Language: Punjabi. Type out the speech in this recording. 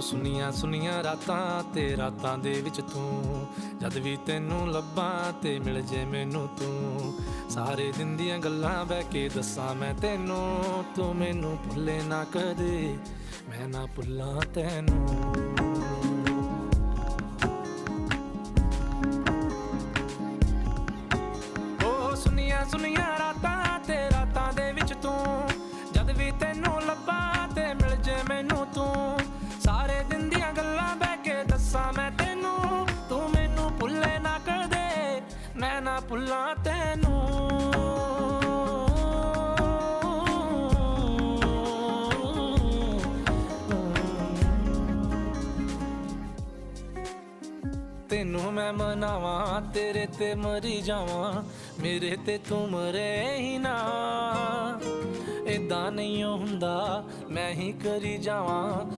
ਸੁਨੀਆਂ ਸੁਨੀਆਂ ਰਾਤਾਂ ਤੇ ਰਾਤਾਂ ਦੇ ਵਿੱਚ ਤੂੰ। ਜਦ ਵੀ ਤੈਨੂੰ ਲੱਭਾਂ ਤੇ ਮਿਲ ਜੇ ਮੈਨੂੰ ਤੂੰ। ਸਾਰੇ ਦਿਨ ਦੀਆਂ ਗੱਲਾਂ ਬਹਿ ਕੇ ਦੱਸਾਂ ਮੈਂ ਤੈਨੂੰ। ਤੂੰ ਮੈਨੂੰ ਭੁੱਲੇ ਨਾ ਕਦੇ, ਮੈਂ ਨਾ ਭੁੱਲਾਂ ਤੈਨੂੰ। ਓ ਸੁਨੀਆਂ ਸੁਨੀਆਂ ਰਾਤਾਂ ਤੇ ਰਾਤਾਂ ਦੇ ਵਿੱਚ ਤੂੰ। ਜਦ ਵੀ ਤੈਨੂੰ ਦੱਸਾਂ ਮੈਂ ਤੈਨੂੰ, ਤੂੰ ਮੈਨੂੰ ਭੁੱਲੇ ਨਾ ਕਦੇ ਮੈਂ ਨਾ ਭੁੱਲਾਂ ਤੈਨੂੰ। ਤੈਨੂੰ ਮੈਂ ਮਨਾਵਾਂ, ਤੇਰੇ ਤੇ ਮਰੀ ਜਾਵਾਂ, ਮੇਰੇ ਤੇ ਤੂੰ ਮਰੇ ਹੀ ਨਾ। ਇਦਾਂ ਨਹੀਂ ਹੁੰਦਾ, ਮੈਂ ਹੀ ਕਰੀ ਜਾਵਾਂ।